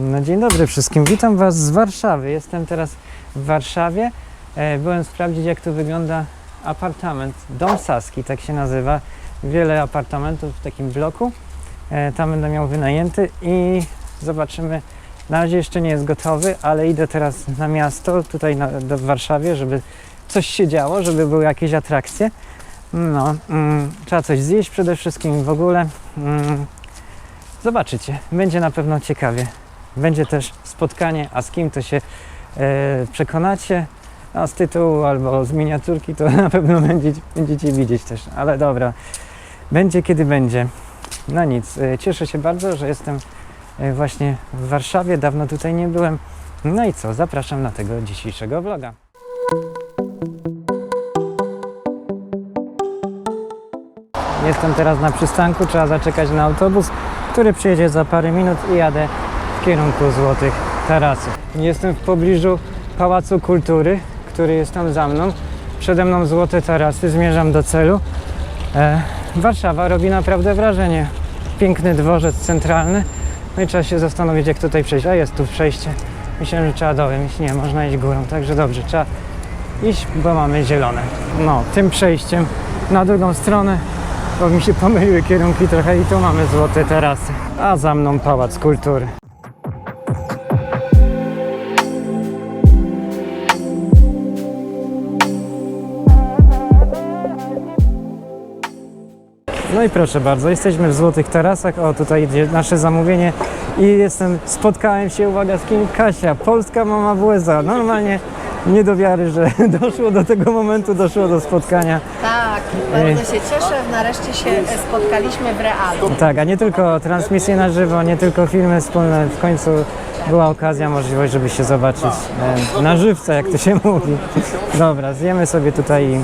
No dzień dobry wszystkim, witam Was z Warszawy. Jestem teraz w Warszawie. E, Byłem sprawdzić jak tu wygląda apartament, Dom Saski, tak się nazywa. Wiele apartamentów w takim bloku. E, Tam będę miał wynajęty i zobaczymy. Na razie jeszcze nie jest gotowy, ale idę teraz na miasto, tutaj na, do, w Warszawie, żeby coś się działo, żeby były jakieś atrakcje. No, mm, trzeba coś zjeść przede wszystkim w ogóle. Mm, zobaczycie, będzie na pewno ciekawie. Będzie też spotkanie, a z kim to się e, przekonacie. A z tytułu albo z miniaturki to na pewno będziecie, będziecie widzieć też. Ale dobra, będzie kiedy będzie. No nic, e, cieszę się bardzo, że jestem e, właśnie w Warszawie. Dawno tutaj nie byłem. No i co, zapraszam na tego dzisiejszego vloga. Jestem teraz na przystanku, trzeba zaczekać na autobus, który przyjedzie za parę minut i jadę w kierunku Złotych Tarasów. Jestem w pobliżu Pałacu Kultury, który jest tam za mną. Przede mną Złote Tarasy, zmierzam do celu. E, Warszawa robi naprawdę wrażenie. Piękny dworzec centralny. No i trzeba się zastanowić, jak tutaj przejść. A jest tu przejście. Myślałem, że trzeba dołem iść. Nie, można iść górą. Także dobrze, trzeba iść, bo mamy zielone. No, tym przejściem na drugą stronę bo mi się pomyliły kierunki trochę i tu mamy złote tarasy. A za mną Pałac Kultury. No i proszę bardzo, jesteśmy w Złotych Tarasach. O, tutaj idzie nasze zamówienie i jestem, spotkałem się, uwaga, z kim? Kasia, polska mama w USA. Normalnie nie do wiary, że doszło do tego momentu, doszło do spotkania. Tak, bardzo się cieszę. Nareszcie się spotkaliśmy w realu. Tak, a nie tylko transmisje na żywo, nie tylko filmy wspólne. W końcu była okazja, możliwość, żeby się zobaczyć e, na żywca, jak to się mówi. Dobra, zjemy sobie tutaj i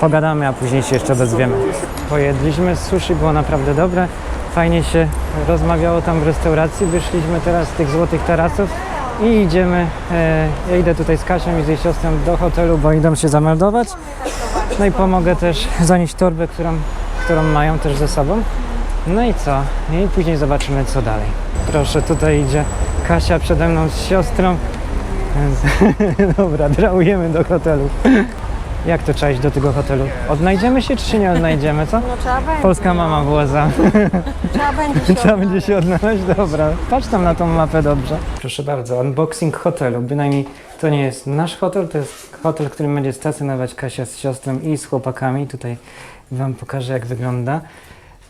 pogadamy, a później się jeszcze odezwiemy. Pojedliśmy sushi, było naprawdę dobre. Fajnie się rozmawiało tam w restauracji. Wyszliśmy teraz z tych złotych tarasów i idziemy. E, ja idę tutaj z Kasią i z jej siostrą do hotelu, bo idą się zameldować. No i pomogę też zanieść torbę, którą, którą mają też ze sobą. No i co? I później zobaczymy co dalej. Proszę, tutaj idzie Kasia przede mną z siostrą. Dobra, drałujemy do hotelu. Jak to trzeba iść do tego hotelu? Odnajdziemy się czy się nie odnajdziemy, co? No trzeba będzie. Polska mama była za. Trzeba będzie się Trzeba będzie się odnaleźć, dobra. Patrz tam na tą mapę dobrze. Proszę bardzo, unboxing hotelu. Bynajmniej to nie jest nasz hotel, to jest hotel, w którym będzie stacjonować Kasia z siostrą i z chłopakami. Tutaj Wam pokażę jak wygląda.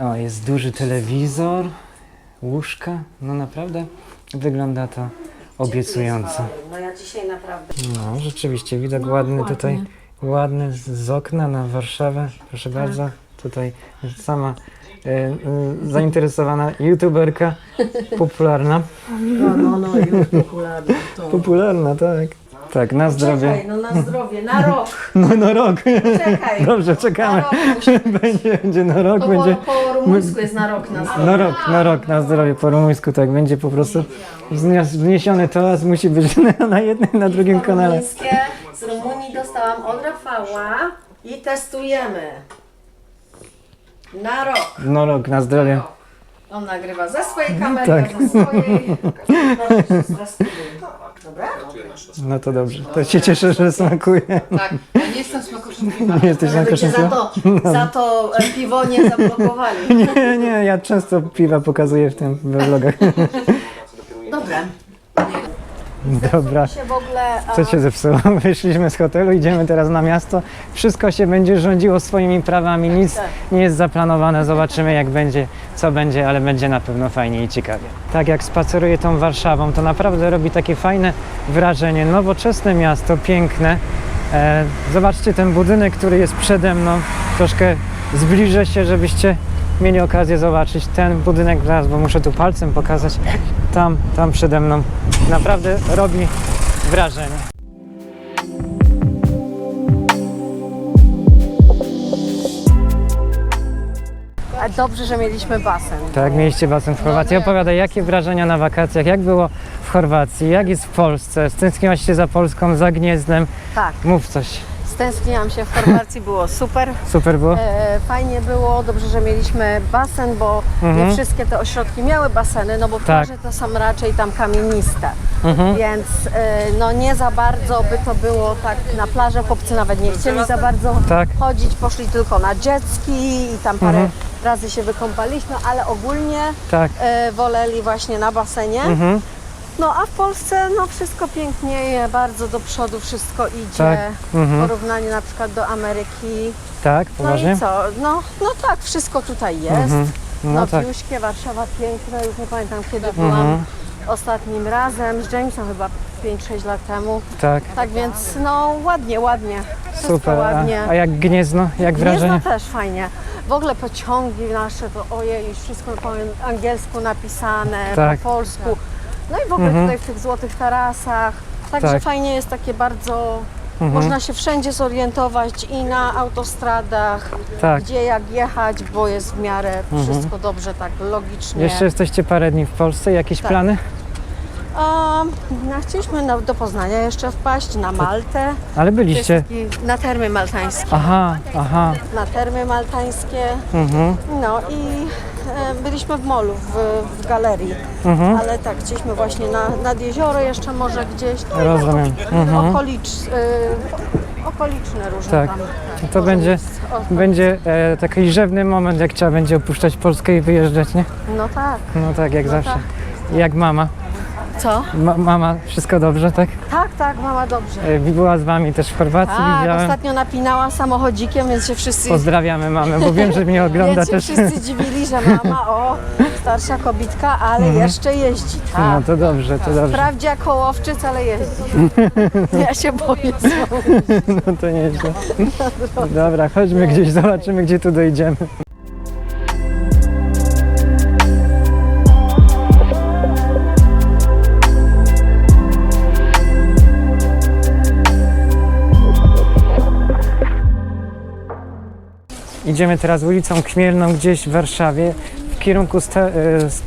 O, jest duży telewizor, łóżka. No naprawdę wygląda to obiecująco. No ja dzisiaj naprawdę. No, rzeczywiście, widok ładny tutaj. Ładny z, z okna na Warszawę. Proszę bardzo, tutaj sama e, e, zainteresowana youtuberka, popularna. No, no, no, już popularny. To. Popularna, tak. Tak, na zdrowie. Czekaj, no na zdrowie, na rok. No, no rok. Czekaj. Dobrze, Na czekamy. rok musi być. Będzie, będzie na rok, Po, będzie. po rumuńsku jest na rok na zdrowie. Na rok, na rok, na zdrowie po rumuńsku, tak, będzie po prostu wznios- wniesiony toast, musi być na, na jednym, na drugim kanale. Rumuńskie z Rumunii dostałam od Rafała i testujemy. Na rok. No rok, na zdrowie. On nagrywa ze swojej kamery, Tak. ze swojej. Proszę się stresuj. Dobra? No to dobrze. To się cieszę, że smakuje. Tak, ja nie jestem smakoszem piwa. Nie jesteś na Żeby cię koszynku? za to, za to e, piwo nie zablokowali. Nie, nie, ja często piwa pokazuję w tym we vlogach. Dobra. Dobra. się w ogóle. a, Co się zepsuło? Wyszliśmy z hotelu, idziemy teraz na miasto. Wszystko się będzie rządziło swoimi prawami, nic Tak. nie jest zaplanowane. Zobaczymy jak będzie, co będzie, ale będzie na pewno fajnie i ciekawie. Tak jak spaceruję tą Warszawą, to naprawdę robi takie fajne wrażenie. Nowoczesne miasto, piękne. E, zobaczcie ten budynek, który jest przede mną. Troszkę zbliżę się, żebyście mieli okazję zobaczyć ten budynek zaraz, bo muszę tu palcem pokazać. Tam, tam przede mną. Naprawdę robi wrażenie. a dobrze, że mieliśmy basen. Tak, mieliście basen w Chorwacji. nie. Opowiadaj, jakie wrażenia na wakacjach, jak było w Chorwacji, jak jest w Polsce, stęskniłaś się za Polską, za Gniezdem, Tak. mów coś. Stęskniłam się w Chorwacji, było super. Super było? E, fajnie było, dobrze, że mieliśmy basen, bo Mhm. nie wszystkie te ośrodki miały baseny, no bo Tak. plaże to są raczej tam kamieniste. Mhm. Więc e, no nie za bardzo by to było tak na plażę. Chłopcy nawet nie chcieli za bardzo Tak. chodzić, poszli tylko na ski i tam parę Mhm. razy się wykąpaliśmy, ale ogólnie Tak. e, woleli właśnie na basenie. Mhm. No a w Polsce no wszystko pięknieje, bardzo do przodu wszystko idzie. Tak. W Mhm. porównaniu na przykład do Ameryki. Tak, No poważnie? i co? No, no tak, wszystko tutaj jest. Mhm. No, No tak. Piuśkie, Warszawa piękne, już nie pamiętam kiedy byłam Mhm. ostatnim razem, z Jamesem chyba 5-6 lat temu. Tak. Tak więc no ładnie, ładnie. Wszystko Super. ładnie. A, a jak Gniezno? Jak wrażenie? Gniezno też fajnie. W ogóle pociągi nasze, to ojej, już wszystko po angielsku napisane, Tak. po polsku. No i w ogóle Mhm. tutaj w tych złotych tarasach. Także Tak. fajnie jest takie bardzo, Mhm. można się wszędzie zorientować i na autostradach, Tak. gdzie jak jechać, bo jest w miarę Mhm. wszystko dobrze, tak logicznie. Jeszcze jesteście parę dni w Polsce. Jakieś Tak. plany? Um, no, chcieliśmy na, do Poznania jeszcze wpaść, na Maltę, Ale byliście. na termy maltańskie. Aha, aha. Na termy maltańskie, Mhm. no i byliśmy w molu, w, w galerii, Mhm. ale tak, chcieliśmy właśnie na, nad jezioro jeszcze może gdzieś, no i Rozumiem. tak, Mhm. okolicz, e, okoliczne różne Tak. tam. To będzie, O, będzie e, taki rzewny moment, jak trzeba będzie opuszczać Polskę i wyjeżdżać, nie? no tak. No tak, jak No zawsze. tak. Jak mama? Co? Ma, mama, wszystko dobrze, tak? Tak, tak, mama dobrze. E, była z wami też w Chorwacji, Tak, widziałem. ostatnio napinała samochodzikiem, więc się wszyscy Pozdrawiamy mamę, bo wiem, że mnie ogląda Więc się też. wszyscy dziwili, że mama, o, starsza kobitka, ale jeszcze jeździ, No tak. to dobrze, to dobrze. Wprawdzie kołowczyc, ale jeździ. Ja się boję. No to nieźle. Dobra, chodźmy gdzieś, zobaczymy, gdzie tu dojdziemy. Idziemy teraz ulicą Kmielną gdzieś w Warszawie w kierunku sta, e,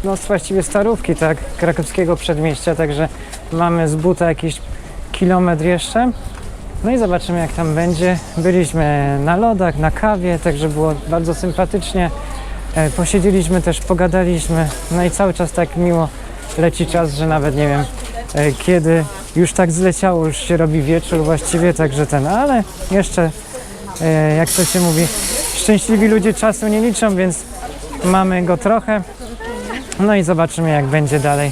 no, właściwie Starówki, tak, krakowskiego przedmieścia, także mamy z buta jakiś kilometr jeszcze. No i zobaczymy jak tam będzie. Byliśmy na lodach, na kawie, także było bardzo sympatycznie. E, Posiedzieliśmy też, pogadaliśmy, no i cały czas tak miło leci czas, że nawet nie wiem e, kiedy już tak zleciało, już się robi wieczór właściwie, także ten, ale jeszcze jak to się mówi, szczęśliwi ludzie czasu nie liczą, więc mamy go trochę. No i zobaczymy jak będzie dalej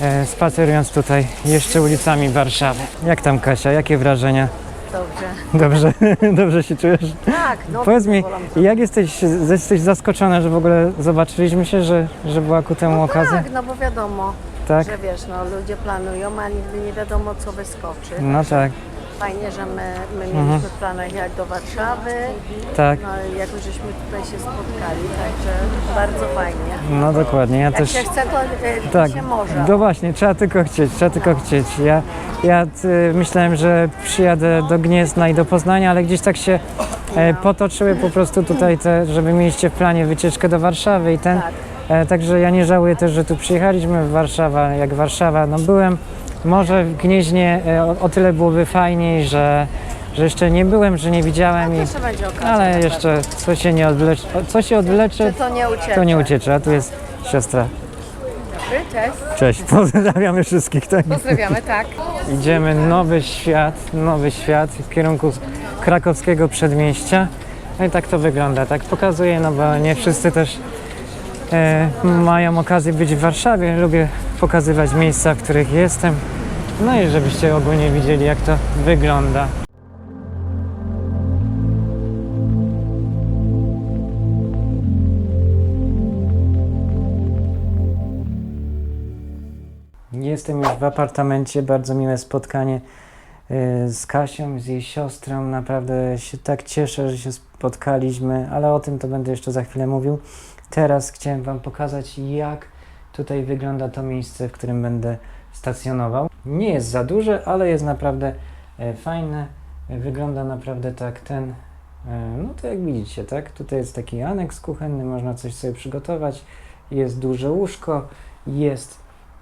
e, spacerując tutaj jeszcze ulicami Warszawy. Jak tam Kasia, jakie wrażenia? Dobrze. Dobrze, dobrze się czujesz? Tak, no. Powiedz mi, jak jesteś, jesteś zaskoczona, że w ogóle zobaczyliśmy się, że, że była ku temu okazja? Tak, no bo wiadomo, Tak? że wiesz, no ludzie planują, a nigdy nie wiadomo co wyskoczy. No tak, Fajnie, że my, my Mhm. mieliśmy w planach jak do Warszawy, tak. no i jak już żeśmy tutaj się spotkali, także bardzo fajnie. No dokładnie, ja Jak też... się chce, to e, Tak, się może. no właśnie, trzeba tylko chcieć, trzeba tylko chcieć. Ja, ja y, myślałem, że przyjadę do Gniezna i do Poznania, ale gdzieś tak się e, potoczyły po prostu tutaj te, żeby mieliście w planie wycieczkę do Warszawy i ten. Tak. E, także ja nie żałuję też, że tu przyjechaliśmy w Warszawa, jak Warszawa, no byłem może w Gnieźnie e, o, o tyle byłoby fajniej, że, że jeszcze nie byłem, że nie widziałem i Jeszcze będzie okazja. ale jeszcze co się nie odwlecze, co się odwlecze. To nie uciecze. to nie uciecze, a tu jest siostra. Dobry, cześć. Cześć, pozdrawiamy wszystkich, tak? Pozdrawiamy, tak. Idziemy nowy świat, nowy świat w kierunku krakowskiego przedmieścia. No i tak to wygląda, tak pokazuję, no bo nie wszyscy też e, mają okazję być w Warszawie. Lubię pokazywać miejsca, w których jestem. No i żebyście ogólnie widzieli, jak to wygląda. Jestem już w apartamencie, bardzo miłe spotkanie y, z Kasią, z jej siostrą. Naprawdę się tak cieszę, że się spotkaliśmy, ale o tym to będę jeszcze za chwilę mówił. Teraz chciałem Wam pokazać, jak tutaj wygląda to miejsce, w którym będę stacjonował. Nie jest za duże, ale jest naprawdę e, fajne. Wygląda naprawdę tak ten, e, no to jak widzicie, tak? Tutaj jest taki aneks kuchenny, można coś sobie przygotować. Jest duże łóżko, jest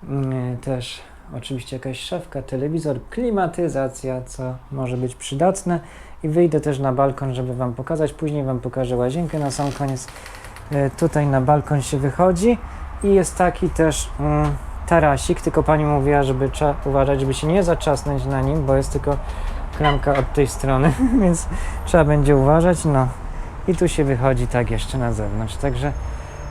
mm, też oczywiście jakaś szafka, telewizor, klimatyzacja, co może być przydatne. I wyjdę też na balkon, żeby Wam pokazać. Później Wam pokażę łazienkę na sam koniec. E, Tutaj na balkon się wychodzi i jest taki też mm, tarasik, tylko Pani mówiła, żeby uważać, żeby się nie zaczasnąć na nim, bo jest tylko klamka od tej strony, więc trzeba będzie uważać. No i tu się wychodzi tak jeszcze na zewnątrz, także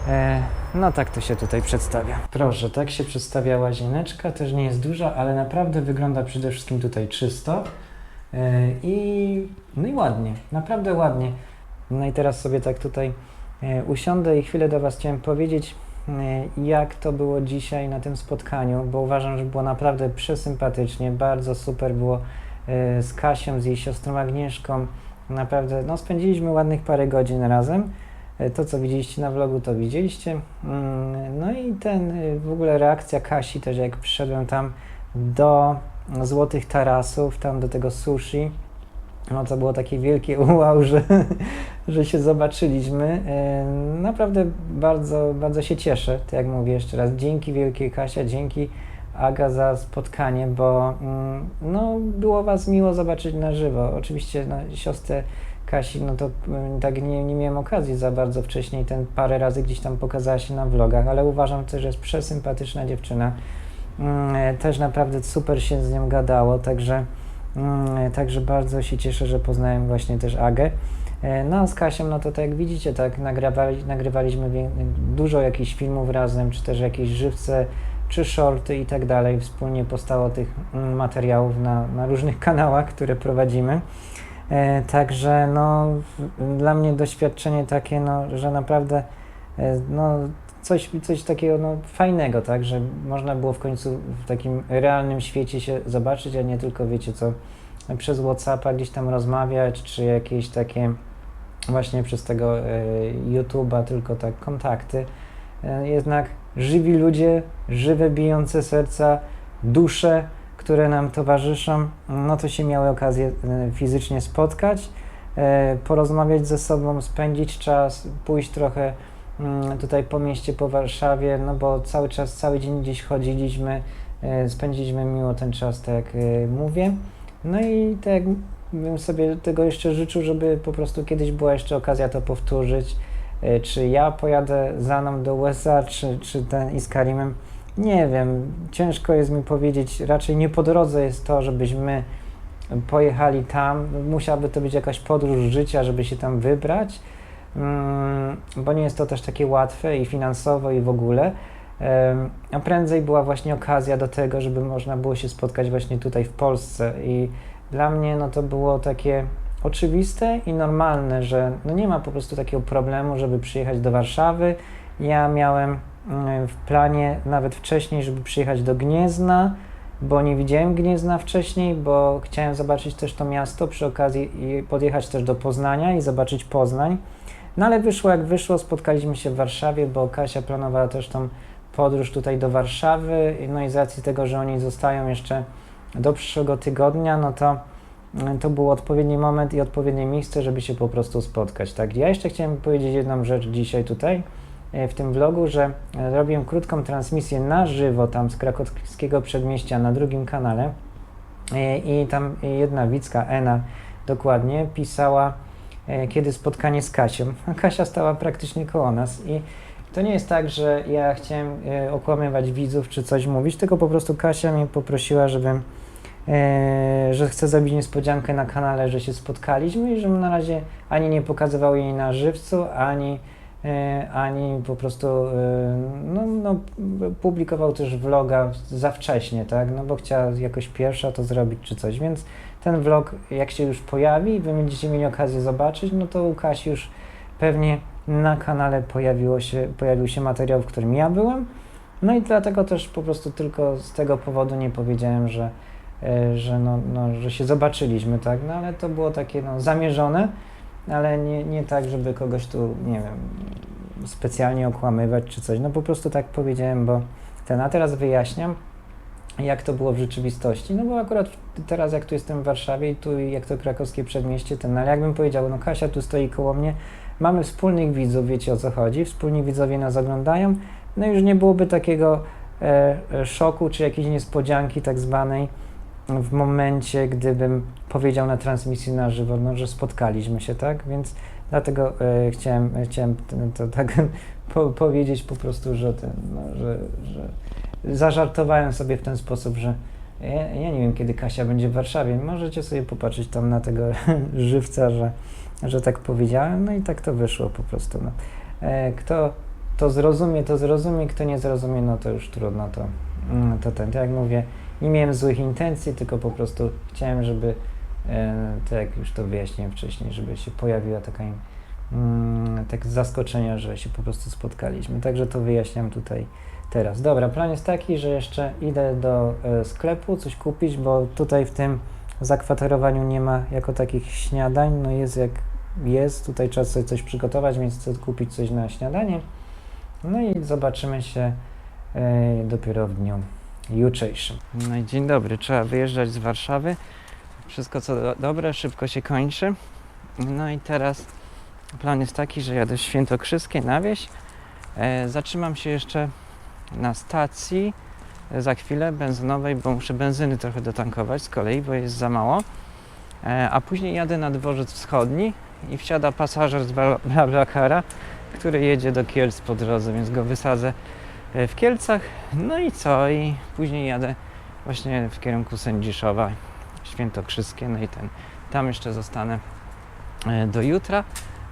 e, no tak to się tutaj przedstawia. Proszę, tak się przedstawia łazieneczka, też nie jest duża, ale naprawdę wygląda przede wszystkim tutaj czysto e, i no i ładnie, naprawdę ładnie. No i teraz sobie tak tutaj e, usiądę i chwilę do Was chciałem powiedzieć, jak to było dzisiaj na tym spotkaniu, bo uważam, że było naprawdę przesympatycznie, bardzo super było e, z Kasią, z jej siostrą Agnieszką. Naprawdę, no spędziliśmy ładnych parę godzin razem. E, To, co widzieliście na vlogu, to widzieliście. Mm, No i ten, e, w ogóle reakcja Kasi też, jak przyszedłem tam do Złotych Tarasów, tam do tego sushi, no to było takie wielkie wow, że, że się zobaczylimy. E, Naprawdę bardzo, bardzo się cieszę, tak jak mówię jeszcze raz. Dzięki wielkie Kasia, dzięki Aga za spotkanie, bo mm, no, było Was miło zobaczyć na żywo. Oczywiście no, siostrę Kasi, no to mm, tak nie, nie miałem okazji za bardzo wcześniej, ten parę razy gdzieś tam pokazała się na vlogach, ale uważam też, że jest przesympatyczna dziewczyna. Mm, e, Też naprawdę super się z nią gadało, także, mm, także bardzo się cieszę, że poznałem właśnie też Agę. E, No z Kasią, no to tak jak widzicie, tak nagrywali, nagrywaliśmy dużo jakichś filmów razem, czy też jakieś żywce, czy shorty i tak dalej. Wspólnie powstało tych mm, materiałów na, na różnych kanałach, które prowadzimy. E, także no, dla mnie doświadczenie takie, no, że naprawdę e, no, coś, coś takiego no, fajnego, tak, że można było w końcu w takim realnym świecie się zobaczyć, a nie tylko, wiecie co, przez Whatsappa gdzieś tam rozmawiać, czy jakieś takie właśnie przez tego e, YouTube'a, tylko tak kontakty. E, jednak żywi ludzie, żywe bijące serca, dusze, które nam towarzyszą, no to się miały okazję e, fizycznie spotkać, porozmawiać ze sobą, spędzić czas, pójść trochę mm, tutaj po mieście, po Warszawie, no bo cały czas, cały dzień gdzieś chodziliśmy, spędziliśmy miło ten czas, tak jak mówię. No i tak jak bym sobie tego jeszcze życzył, żeby po prostu kiedyś była jeszcze okazja to powtórzyć. E, Czy ja pojadę za mną do USA, czy, czy ten i z Karimem? Nie wiem, ciężko jest mi powiedzieć. Raczej nie po drodze jest to, żebyśmy pojechali tam. Musiałaby to być jakaś podróż życia, żeby się tam wybrać, mm, bo nie jest to też takie łatwe i finansowo, i w ogóle. A prędzej była właśnie okazja do tego, żeby można było się spotkać właśnie tutaj w Polsce. I dla mnie no to było takie oczywiste i normalne, że no nie ma po prostu takiego problemu, żeby przyjechać do Warszawy. Ja miałem mm, w planie nawet wcześniej, żeby przyjechać do Gniezna, bo nie widziałem Gniezna wcześniej, bo chciałem zobaczyć też to miasto przy okazji i podjechać też do Poznania i zobaczyć Poznań. No ale wyszło jak wyszło, spotkaliśmy się w Warszawie, bo Kasia planowała też tą podróż tutaj do Warszawy, no i z racji tego, że oni zostają jeszcze do przyszłego tygodnia, no to mm, to był odpowiedni moment i odpowiednie miejsce, żeby się po prostu spotkać. Tak, ja jeszcze chciałem powiedzieć jedną rzecz dzisiaj tutaj e, w tym vlogu, że e, robiłem krótką transmisję na żywo tam z krakowskiego przedmieścia na drugim kanale E, i tam jedna widzka, Ena dokładnie, pisała kiedy spotkanie z Kasią. Kasia stała praktycznie koło nas i to nie jest tak, że ja chciałem okłamywać widzów czy coś mówić, tylko po prostu Kasia mnie poprosiła, żebym że chcę zrobić niespodziankę na kanale, że się spotkaliśmy i żebym na razie ani nie pokazywał jej na żywcu, ani, e, ani po prostu e, no, no, publikował też vloga za wcześnie, tak? No bo chciała jakoś pierwsza to zrobić czy coś, więc ten vlog jak się już pojawi, wy będziecie mieli okazję zobaczyć, no to u Kasi już pewnie na kanale pojawiło się, pojawił się materiał, w którym ja byłem. No i dlatego też po prostu tylko z tego powodu nie powiedziałem, że, e, że, no, no, że się zobaczyliśmy, tak? No ale to było takie no, zamierzone, ale nie, nie tak, żeby kogoś tu, nie wiem, specjalnie okłamywać czy coś. No po prostu tak powiedziałem, bo ten, a teraz wyjaśniam, jak to było w rzeczywistości. No bo akurat teraz jak tu jestem w Warszawie i tu jak to krakowskie przedmieście, ten, no ale jakbym powiedział, no Kasia tu stoi koło mnie, mamy wspólnych widzów, wiecie o co chodzi, wspólni widzowie nas oglądają, no już nie byłoby takiego e, e, szoku czy jakiejś niespodzianki tak zwanej w momencie, gdybym powiedział na transmisji na żywo, no, że spotkaliśmy się, tak? Więc dlatego e, chciałem, chciałem to tak po, powiedzieć po prostu, że, ten, no, że, że zażartowałem sobie w ten sposób, że ja, ja nie wiem, kiedy Kasia będzie w Warszawie. Możecie sobie popatrzeć tam na tego żywca, że, że tak powiedziałem, no i tak to wyszło po prostu. No. E, Kto to zrozumie, to zrozumie, kto nie zrozumie, no to już trudno, to, mm, to ten, tak jak mówię, nie miałem złych intencji, tylko po prostu chciałem, żeby, e, tak jak już to wyjaśniłem wcześniej, żeby się pojawiła taka mm, tak zaskoczenia, że się po prostu spotkaliśmy. Także to wyjaśniam tutaj teraz. Dobra, plan jest taki, że jeszcze idę do e, sklepu coś kupić, bo tutaj w tym zakwaterowaniu nie ma jako takich śniadań, no jest jak jest, tutaj trzeba sobie coś przygotować, więc chcę kupić coś na śniadanie. No i zobaczymy się e, dopiero w dniu jutrzejszym. No i dzień dobry, trzeba wyjeżdżać z Warszawy. Wszystko co do, dobre, szybko się kończy. No i teraz plan jest taki, że jadę Świętokrzyskie na wieś. E, zatrzymam się jeszcze na stacji e, za chwilę benzynowej, bo muszę benzyny trochę dotankować z kolei, bo jest za mało. E, a później jadę na dworzec wschodni i wsiada pasażer z Bla- BlaBlaCara, który jedzie do Kielc po drodze, więc go wysadzę w Kielcach. No i co? I później jadę właśnie w kierunku Sędziszowa, Świętokrzyskie, no i ten. Tam jeszcze zostanę e, do jutra.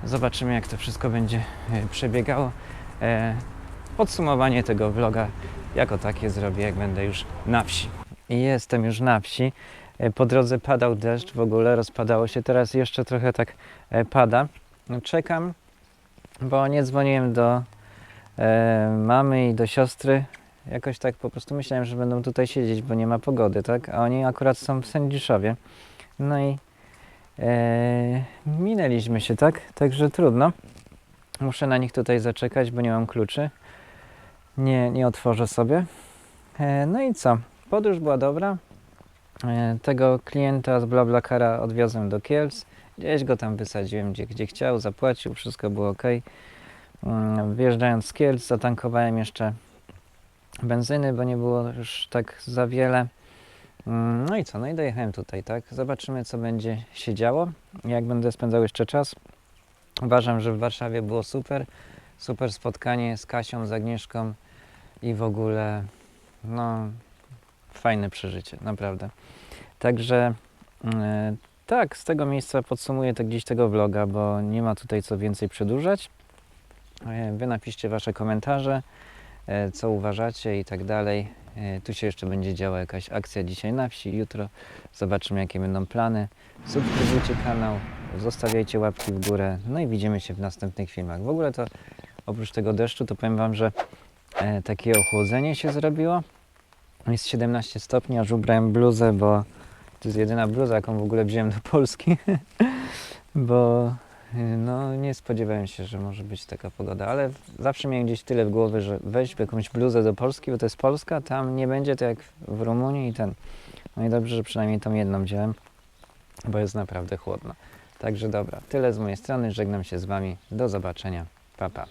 Zobaczymy, jak to wszystko będzie e, przebiegało. E, Podsumowanie tego vloga jako takie zrobię, jak będę już na wsi. Jestem już na wsi. E, Po drodze padał deszcz, w ogóle rozpadało się. Teraz jeszcze trochę tak e, pada. No, Czekam, bo nie dzwoniłem do e, mamy i do siostry. Jakoś tak po prostu myślałem, że będą tutaj siedzieć, bo nie ma pogody, tak? A oni akurat są w Sędziszowie. No i e, minęliśmy się, tak? Także trudno. Muszę na nich tutaj zaczekać, bo nie mam kluczy. Nie, nie otworzę sobie. E, no i co? Podróż była dobra. E, tego klienta z BlaBlaCara odwiozłem do Kielc. Gdzieś go tam wysadziłem, gdzie, gdzie chciał, zapłacił, wszystko było ok. Mm, Wjeżdżając z Kielc, zatankowałem jeszcze benzyny, bo nie było już tak za wiele. Mm, No i co? No i dojechałem tutaj, tak? Zobaczymy, co będzie się działo, jak będę spędzał jeszcze czas. Uważam, że w Warszawie było super. Super spotkanie z Kasią, z Agnieszką i w ogóle, no, fajne przeżycie, naprawdę. Także e, tak, z tego miejsca podsumuję tak gdzieś tego vloga, bo nie ma tutaj co więcej przedłużać. E, Wy napiszcie Wasze komentarze, e, co uważacie i tak dalej. E, Tu się jeszcze będzie działa jakaś akcja dzisiaj na wsi, jutro zobaczymy jakie będą plany. Subskrybujcie kanał, zostawiajcie łapki w górę, no i widzimy się w następnych filmach. W ogóle to oprócz tego deszczu to powiem Wam, że takie ochłodzenie się zrobiło. Jest 17 stopni, aż ubrałem bluzę, bo to jest jedyna bluza, jaką w ogóle wziąłem do Polski, bo no, nie spodziewałem się, że może być taka pogoda, ale zawsze miałem gdzieś tyle w głowie, że weź jakąś bluzę do Polski, bo to jest Polska, tam nie będzie to jak w Rumunii i ten. No i dobrze, że przynajmniej tą jedną wziąłem, bo jest naprawdę chłodno. Także dobra, tyle z mojej strony, żegnam się z Wami, do zobaczenia, pa pa.